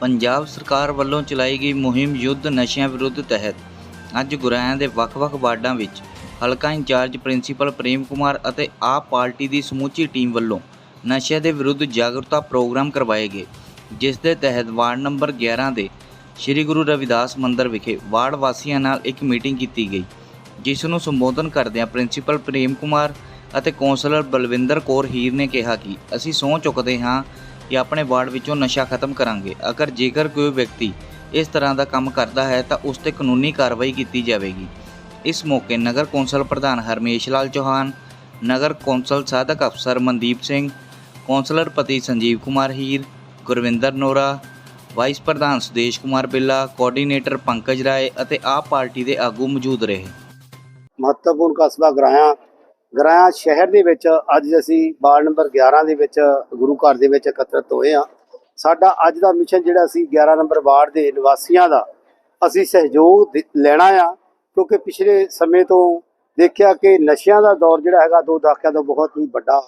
ਪੰਜਾਬ ਸਰਕਾਰ ਵੱਲੋਂ ਚਲਾਈ ਗਈ ਮੁਹਿੰਮ ਯੁੱਧ ਨਸ਼ਿਆਂ ਵਿਰੁੱਧ ਤਹਿਤ। ਅੱਜ ਗੁਰਾਇਆਂ ਦੇ ਵੱਖ-ਵੱਖ ਵਾਰਡਾਂ ਵਿੱਚ ਹਲਕਾ ਇੰਚਾਰਜ ਪ੍ਰਿੰਸੀਪਲ ਪ੍ਰੇਮ ਕੁਮਾਰ ਅਤੇ ਆਪ ਪਾਰਟੀ ਦੀ ਸਮੁੱਚੀ ਟੀਮ ਵੱਲੋਂ ਨਸ਼ਿਆਂ ਦੇ ਵਿਰੁੱਧ ਜਾਗਰੂਕਤਾ ਪ੍ਰੋਗਰਾਮ ਕਰਵਾਏ ਗਏ, ਜਿਸ ਦੇ ਤਹਿਤ ਵਾਰਡ ਨੰਬਰ 11 ਦੇ ਸ੍ਰੀ ਗੁਰੂ ਰਵਿਦਾਸ ਮੰਦਿਰ ਵਿਖੇ ਵਾਰਡ ਵਾਸੀਆਂ ਨਾਲ ਇੱਕ ਮੀਟਿੰਗ ਕੀਤੀ ਗਈ, ਜਿਸ ਨੂੰ ਸੰਬੋਧਨ ਕਰਦਿਆਂ ਪ੍ਰਿੰਸੀਪਲ ਪ੍ਰੇਮ ਕੁਮਾਰ ਅਤੇ ਕੌਂਸਲਰ ਬਲਵਿੰਦਰ ਕੌਰ ਹੀਰ ਨੇ ਕਿਹਾ ਕਿ ਅਸੀਂ ਸਹੁੰ ਚੁੱਕਦੇ ਹਾਂ ਕਿ ਆਪਣੇ ਵਾਰਡ ਵਿੱਚੋਂ ਨਸ਼ਾ ਖਤਮ ਕਰਾਂਗੇ। ਅਗਰ ਜੇਕਰ ਕੋਈ ਵਿਅਕਤੀ ਇਸ ਤਰ੍ਹਾਂ ਦਾ ਕੰਮ ਕਰਦਾ ਹੈ, ਤਾਂ ਉਸ ਤੇ ਕਾਨੂੰਨੀ ਕਾਰਵਾਈ ਕੀਤੀ ਜਾਵੇਗੀ। ਇਸ ਮੌਕੇ ਨਗਰ ਕੌਂਸਲ ਪ੍ਰਧਾਨ ਹਰਮੇਸ਼ ਲਾਲ ਚੌਹਾਨ, ਨਗਰ ਕੌਂਸਲ ਸਾਧਕ ਅਫਸਰ ਮਨਦੀਪ ਸਿੰਘ, ਕੌਂਸਲਰ ਪਤੀ ਸੰਜੀਵ ਕੁਮਾਰ ਹੀਰ, ਗੁਰਵਿੰਦਰ ਨੋਰਾ, ਵਾਈਸ ਪ੍ਰਧਾਨ ਸੁਦੇਸ਼ ਕੁਮਾਰ ਬਿੱਲਾ, ਕੋਆਰਡੀਨੇਟਰ ਪੰਕਜ ਰਾਏ ਅਤੇ ਆਪ ਪਾਰਟੀ ਦੇ ਆਗੂ ਮੌਜੂਦ ਰਹੇ। ਮਹੱਤਵਪੂਰਨ ਕਸਬਾ ਗਰਾਇਆ ਗਰਾਇਆ ਸ਼ਹਿਰ ਦੇ ਵਿੱਚ ਅੱਜ ਅਸੀਂ ਵਾਰਡ ਨੰਬਰ 11 ਦੇ ਵਿੱਚ ਗੁਰੂ ਘਰ ਦੇ ਵਿੱਚ ਇਕੱਤਰਤ ਹੋਏ ਆ ਸਾਡਾ ਅੱਜ ਦਾ ਮਿਸ਼ਨ ਜਿਹੜਾ ਅਸੀਂ 11 ਨੰਬਰ ਵਾਰਡ ਦੇ ਨਿਵਾਸੀਆਂ ਦਾ ਅਸੀਂ ਸਹਿਯੋਗ ਦੇ- ਲੈਣਾ ਆ, ਕਿਉਂਕਿ ਪਿਛਲੇ ਸਮੇਂ ਤੋਂ ਦੇਖਿਆ ਕਿ ਨਸ਼ਿਆਂ ਦਾ ਦੌਰ ਜਿਹੜਾ ਹੈਗਾ ਦੋ ਦਹਾਕਿਆਂ ਤੋਂ ਬਹੁਤ ਹੀ ਵੱਡਾ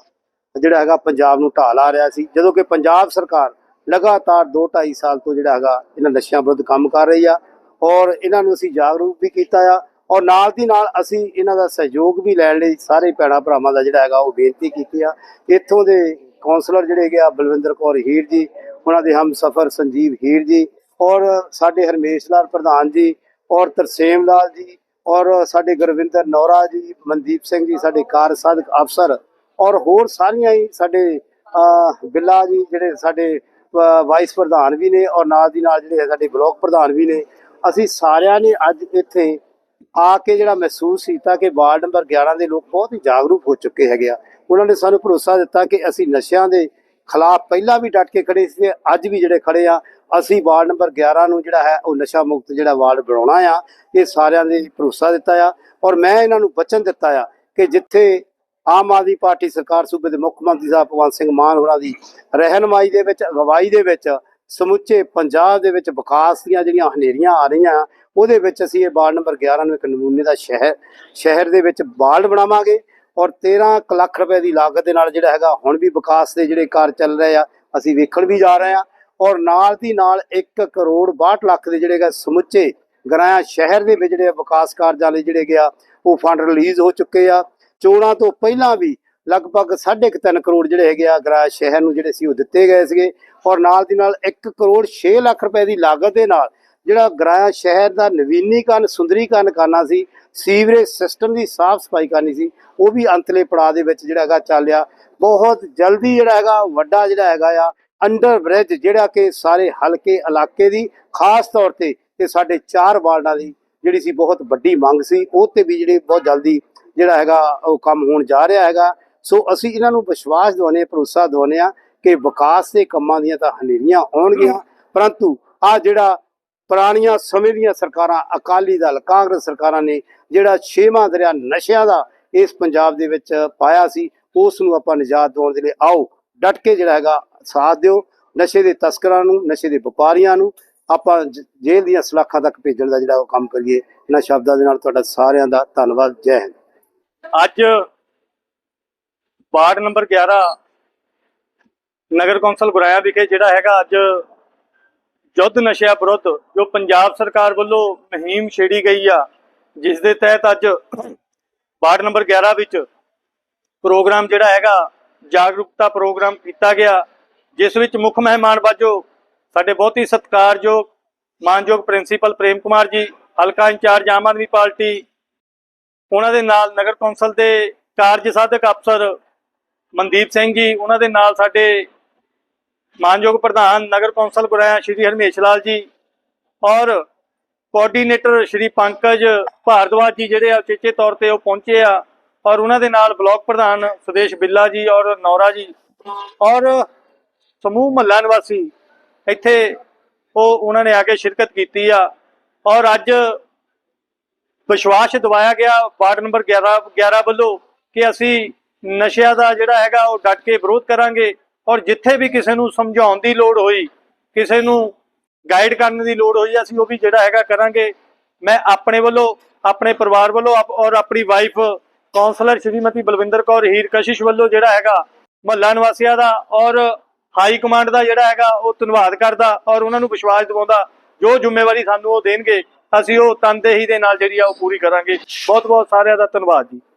ਜਿਹੜਾ ਹੈਗਾ ਪੰਜਾਬ ਨੂੰ ਢਾਲ ਆ ਰਿਹਾ ਸੀ। ਜਦੋਂ ਕਿ ਪੰਜਾਬ ਸਰਕਾਰ ਲਗਾਤਾਰ 2 2.5 ਸਾਲ ਤੋਂ ਜਿਹੜਾ ਹੈਗਾ ਇਹਨਾਂ ਨਸ਼ਿਆਂ ਵਿਰੁੱਧ ਕੰਮ ਕਰ ਰਹੀ ਆ ਔਰ ਇਹਨਾਂ ਨੂੰ ਅਸੀਂ ਜਾਗਰੂਕ ਵੀ ਕੀਤਾ ਆ ਔਰ ਨਾਲ ਦੀ ਨਾਲ ਅਸੀਂ ਇਹਨਾਂ ਦਾ ਸਹਿਯੋਗ ਵੀ ਲੈਣ ਲਈ ਸਾਰੇ ਭੈਣਾਂ ਭਰਾਵਾਂ ਦਾ ਜਿਹੜਾ ਹੈਗਾ ਉਹ ਬੇਨਤੀ ਕੀਤੀ ਆ। ਇੱਥੋਂ ਦੇ ਕਾਉਂਸਲਰ ਜਿਹੜੇ ਹੈਗੇ ਆ, ਬਲਵਿੰਦਰ ਕੌਰ ਹੀਰ ਜੀ, ਉਹਨਾਂ ਦੇ ਹਮ ਸਫਰ ਸੰਜੀਵ ਹੀਰ ਜੀ ਔਰ ਸਾਡੇ ਹਰਮੇਸ਼ ਲਾਲ ਪ੍ਰਧਾਨ ਜੀ ਔਰ ਤਰਸੇਮ ਲਾਲ ਜੀ ਔਰ ਸਾਡੇ ਗੁਰਵਿੰਦਰ ਨੌਰਾ ਜੀ, ਮਨਦੀਪ ਸਿੰਘ ਜੀ, ਸਾਡੇ ਕਾਰ ਸਾਧਕ ਅਫਸਰ ਔਰ ਹੋਰ ਸਾਰੀਆਂ ਹੀ ਸਾਡੇ ਬਿੱਲਾ ਜੀ ਜਿਹੜੇ ਸਾਡੇ ਵਾਈਸ ਪ੍ਰਧਾਨ ਵੀ ਨੇ ਔਰ ਨਾਲ ਦੀ ਨਾਲ ਜਿਹੜੇ ਸਾਡੇ ਬਲਾਕ ਪ੍ਰਧਾਨ ਵੀ ਨੇ। ਅਸੀਂ ਸਾਰਿਆਂ ਨੇ ਅੱਜ ਇੱਥੇ ਆ ਕੇ ਜਿਹੜਾ ਮਹਿਸੂਸ ਕੀਤਾ ਕਿ ਵਾਰਡ ਨੰਬਰ 11 ਦੇ ਲੋਕ ਬਹੁਤ ਹੀ ਜਾਗਰੂਕ ਹੋ ਚੁੱਕੇ ਹੈਗੇ ਆ। ਉਹਨਾਂ ਨੇ ਸਾਨੂੰ ਭਰੋਸਾ ਦਿੱਤਾ ਕਿ ਅਸੀਂ ਨਸ਼ਿਆਂ ਦੇ ਖਿਲਾਫ ਪਹਿਲਾਂ ਵੀ ਡਟ ਕੇ ਖੜੇ ਸੀ ਅੱਜ ਵੀ ਜਿਹੜੇ ਖੜੇ ਆ, ਅਸੀਂ ਵਾਰਡ ਨੰਬਰ 11 ਨੂੰ ਜਿਹੜਾ ਹੈ ਉਹ ਨਸ਼ਾ ਮੁਕਤ ਜਿਹੜਾ ਵਾਰਡ ਬਣਾਉਣਾ ਆ, ਇਹ ਸਾਰਿਆਂ ਦੇ ਭਰੋਸਾ ਦਿੱਤਾ ਆ। ਔਰ ਮੈਂ ਇਹਨਾਂ ਨੂੰ ਵਚਨ ਦਿੱਤਾ ਆ ਕਿ ਜਿੱਥੇ ਆਮ ਆਦਮੀ ਪਾਰਟੀ ਸਰਕਾਰ ਸੂਬੇ ਦੇ ਮੁੱਖ ਮੰਤਰੀ ਸਾਹਿਬ ਭਗਵੰਤ ਸਿੰਘ ਮਾਨ ਹੋਰਾਂ ਦੀ ਰਹਿਨਮਾਈ ਦੇ ਵਿੱਚ, ਅਗਵਾਈ ਦੇ ਵਿੱਚ ਸਮੁੱਚੇ ਪੰਜਾਬ ਦੇ ਵਿੱਚ ਵਿਕਾਸ ਦੀਆਂ ਜਿਹੜੀਆਂ ਹਨੇਰੀਆਂ ਆ ਰਹੀਆਂ, ਉਹਦੇ ਵਿੱਚ ਅਸੀਂ ਇਹ ਵਾਰਡ ਨੰਬਰ 11 ਨੂੰ ਇੱਕ ਨਮੂਨੇ ਦਾ ਸ਼ਹਿਰ ਸ਼ਹਿਰ ਦੇ ਵਿੱਚ ਵਾਰਡ ਬਣਾਵਾਂਗੇ ਔਰ 13 ਕੁ ਲੱਖ ਰੁਪਏ ਦੀ ਲਾਗਤ ਦੇ ਨਾਲ ਜਿਹੜਾ ਹੈਗਾ ਹੁਣ ਵੀ ਵਿਕਾਸ ਦੇ ਜਿਹੜੇ ਕਾਰਜ ਚੱਲ ਰਹੇ ਆ, ਅਸੀਂ ਵੇਖਣ ਵੀ ਜਾ ਰਹੇ ਆ ਔਰ ਨਾਲ ਦੀ ਨਾਲ 1 ਕਰੋੜ 62 ਲੱਖ ਦੇ ਜਿਹੜੇ ਹੈਗਾ ਸਮੁੱਚੇ ਗਰਾਇਆ ਸ਼ਹਿਰ ਦੇ ਵਿੱਚ ਜਿਹੜੇ ਵਿਕਾਸ ਕਾਰਜਾਂ ਲਈ ਜਿਹੜੇ ਗਿਆ ਉਹ ਫੰਡ ਰਿਲੀਜ਼ ਹੋ ਚੁੱਕੇ ਆ, ਚੋਣਾਂ ਤੋਂ ਪਹਿਲਾਂ ਵੀ ਲਗਭਗ 3.5 ਕਰੋੜ ਜਿਹੜੇ ਹੈਗੇ ਆ ਗਰਾਇਆ ਸ਼ਹਿਰ ਨੂੰ ਜਿਹੜੇ ਸੀ ਉਹ ਦਿੱਤੇ ਗਏ ਸੀਗੇ ਔਰ ਨਾਲ ਦੀ ਨਾਲ 1 ਕਰੋੜ 6 ਲੱਖ ਰੁਪਏ ਦੀ ਲਾਗਤ ਦੇ ਨਾਲ ਜਿਹੜਾ ਗਰਾਇਆ ਸ਼ਹਿਰ ਦਾ ਨਵੀਨੀਕਰਨ, ਸੁੰਦਰੀਕਰਨ ਕਰਨਾ ਸੀ, ਸੀਵਰੇਜ ਸਿਸਟਮ ਦੀ ਸਾਫ਼ ਸਫ਼ਾਈ ਕਰਨੀ ਸੀ, ਉਹ ਵੀ ਅੰਤਲੇ ਪੜਾਅ ਦੇ ਵਿੱਚ ਜਿਹੜਾ ਹੈਗਾ ਚੱਲਿਆ। ਬਹੁਤ ਜਲਦੀ ਜਿਹੜਾ ਹੈਗਾ, ਵੱਡਾ ਜਿਹੜਾ ਹੈਗਾ ਆ ਅੰਡਰ ਬ੍ਰਿਜ ਜਿਹੜਾ ਕਿ ਸਾਰੇ ਹਲਕੇ ਇਲਾਕੇ ਦੀ, ਖਾਸ ਤੌਰ ਤੇ ਤੇ ਸਾਡੇ ਚਾਰ ਵਾਰਡਾਂ ਦੀ ਜਿਹੜੀ ਸੀ ਬਹੁਤ ਵੱਡੀ ਮੰਗ ਸੀ, ਉਹ ਤੇ ਵੀ ਜਿਹੜੇ ਬਹੁਤ ਜਲਦੀ ਜਿਹੜਾ ਹੈਗਾ ਉਹ ਕੰਮ ਹੋਣ ਜਾ ਰਿਹਾ ਹੈਗਾ। ਸੋ ਅਸੀਂ ਇਹਨਾਂ ਨੂੰ ਵਿਸ਼ਵਾਸ ਦਿਵਾਉਂਦੇ ਹਾਂ ਭਰੋਸਾ ਦਿਵਾਉਂਦੇ ਹਾਂ ਕਿ ਵਿਕਾਸ ਦੇ ਕੰਮਾਂ ਦੀਆਂ ਤਾਂ ਹਨੇਰੀਆਂ ਆਉਣਗੀਆਂ। ਪਰੰਤੂ ਆ ਜਿਹੜਾ ਪੁਰਾਣੀਆਂ ਸਮੇਂ ਦੀਆਂ ਸਰਕਾਰਾਂ ਅਕਾਲੀ ਦਲ ਕਾਂਗਰਸ ਸਰਕਾਰਾਂ ਨੇ ਜਿਹੜਾ ਛੇਵਾਂ ਦਰਿਆ ਨਸ਼ਿਆਂ ਦਾ ਇਸ ਪੰਜਾਬ ਦੇ ਵਿੱਚ ਪਾਇਆ ਸੀ ਉਸ ਨੂੰ ਆਪਾਂ ਨਿਜਾਤ ਦਿਵਾਉਣ ਦੇ ਲਈ ਆਓ ਡਟ ਕੇ ਜਿਹੜਾ ਹੈਗਾ ਸਾਥ ਦਿਓ। ਨਸ਼ੇ ਦੇ ਤਸਕਰਾਂ ਨੂੰ ਨਸ਼ੇ ਦੇ ਵਪਾਰੀਆਂ ਨੂੰ ਆਪਾਂ ਜੇਲ੍ਹ ਦੀਆਂ ਸਲਾਖਾਂ ਤੱਕ ਭੇਜਣ ਦਾ ਜਿਹੜਾ ਉਹ ਕੰਮ ਕਰੀਏ। ਇਹਨਾਂ ਸ਼ਬਦਾਂ ਦੇ ਨਾਲ ਤੁਹਾਡਾ ਸਾਰਿਆਂ ਦਾ ਧੰਨਵਾਦ। ਜੈ ਹਿੰਦ। ਅੱਜ ਵਾਰਡ ਨੰਬਰ 11 ਨਗਰ ਕੌਂਸਲ ਗੁਰਾਇਆ ਵਿਖੇ ਜਿਹੜਾ ਹੈਗਾ ਅੱਜ ਯੁੱਧ ਨਸ਼ਿਆਂ ਵਿਰੁੱਧ ਜੋ ਪੰਜਾਬ ਸਰਕਾਰ ਵੱਲੋਂ ਮੁਹਿੰਮ ਛੇੜੀ ਗਈ ਆ, ਜਿਸ ਦੇ ਤਹਿਤ ਅੱਜ ਵਾਰਡ ਨੰਬਰ 11 ਵਿੱਚ ਪ੍ਰੋਗਰਾਮ ਜਿਹੜਾ ਹੈਗਾ, ਜਾਗਰੂਕਤਾ ਪ੍ਰੋਗਰਾਮ ਕੀਤਾ ਗਿਆ, ਜਿਸ ਵਿੱਚ ਮੁੱਖ ਮਹਿਮਾਨ ਵਜੋਂ ਸਾਡੇ ਬਹੁਤ ਹੀ ਸਤਿਕਾਰਯੋਗ, ਮਾਨਯੋਗ ਪ੍ਰਿੰਸੀਪਲ ਪ੍ਰੇਮ ਕੁਮਾਰ ਜੀ, ਹਲਕਾ ਇੰਚਾਰਜ ਆਮ ਆਦਮੀ ਪਾਰਟੀ, ਉਹਨਾਂ ਦੇ ਨਾਲ ਨਗਰ ਕੌਂਸਲ ਦੇ ਕਾਰਜ ਸਾਧਕ ਅਫਸਰ ਮਨਦੀਪ ਸਿੰਘ ਜੀ, ਉਹਨਾਂ ਦੇ ਨਾਲ ਸਾਡੇ ਮਾਨਯੋਗ ਪ੍ਰਧਾਨ ਨਗਰ ਕੌਂਸਲ ਗੁਰਾਇਆ ਸ਼੍ਰੀ ਹਰਮੇਸ਼ ਲਾਲ ਜੀ ਔਰ ਕੋਆਰਡੀਨੇਟਰ ਸ਼੍ਰੀ ਪੰਕਜ ਭਾਰਦਵਾਜ ਜੀ ਜਿਹੜੇ ਆ ਉਚੇਚੇ ਤੌਰ ਤੇ ਉਹ ਪਹੁੰਚੇ ਆ ਔਰ ਉਹਨਾਂ ਦੇ ਨਾਲ ਬਲਾਕ ਪ੍ਰਧਾਨ ਸੁਦੇਸ਼ ਬਿੱਲਾ ਜੀ ਔਰ ਨੌਰਾ ਜੀ ਔਰ ਸਮੂਹ ਮਹੱਲਾ ਨਿਵਾਸੀ ਇੱਥੇ ਉਹ ਉਹਨਾਂ ਨੇ ਆ ਕੇ ਸ਼ਿਰਕਤ ਕੀਤੀ ਆ ਔਰ ਅੱਜ ਵਿਸ਼ਵਾਸ ਦਿਵਾਇਆ ਗਿਆ ਵਾਰਡ ਨੰਬਰ 11 11 ਵੱਲੋਂ ਕਿ ਅਸੀਂ ਨਸ਼ਿਆਂ ਦਾ ਜਿਹੜਾ ਹੈਗਾ ਉਹ ਡਟ ਕੇ ਵਿਰੋਧ ਕਰਾਂਗੇ ਔਰ ਜਿੱਥੇ ਵੀ ਕਿਸੇ ਨੂੰ ਸਮਝਾਉਣ ਦੀ ਲੋੜ ਹੋਈ, ਕਿਸੇ ਨੂੰ ਗਾਈਡ ਕਰਨ ਦੀ ਲੋੜ ਹੋਈ, ਅਸੀਂ ਉਹ ਵੀ ਜਿਹੜਾ ਹੈਗਾ ਕਰਾਂਗੇ। ਮੈਂ ਆਪਣੇ ਵੱਲੋਂ, ਆਪਣੇ ਪਰਿਵਾਰ ਵੱਲੋਂ ਆਪ- ਔਰ ਆਪਣੀ ਵਾਈਫ ਕਾਉਂਸਲਰ ਸ਼੍ਰੀਮਤੀ ਬਲਵਿੰਦਰ ਕੌਰ ਹੀਰ ਕਸ਼ਿਸ਼ ਵੱਲੋਂ ਜਿਹੜਾ ਹੈਗਾ ਮਹੱਲਾ ਨਿਵਾਸੀਆਂ ਦਾ ਔਰ ਹਾਈ ਕਮਾਂਡ ਦਾ ਜਿਹੜਾ ਹੈਗਾ ਉਹ ਧੰਨਵਾਦ ਕਰਦਾ ਔਰ ਉਹਨਾਂ ਨੂੰ ਵਿਸ਼ਵਾਸ ਦਿਵਾਉਂਦਾ, ਜੋ ਜ਼ਿੰਮੇਵਾਰੀ ਸਾਨੂੰ ਉਹ ਦੇਣਗੇ, ਅਸੀਂ ਉਹ ਤਨਦੇਹੀ ਦੇ ਨਾਲ ਜਿਹੜੀ ਆ ਉਹ ਪੂਰੀ ਕਰਾਂਗੇ। ਬਹੁਤ ਬਹੁਤ ਸਾਰਿਆਂ ਦਾ ਧੰਨਵਾਦ ਜੀ।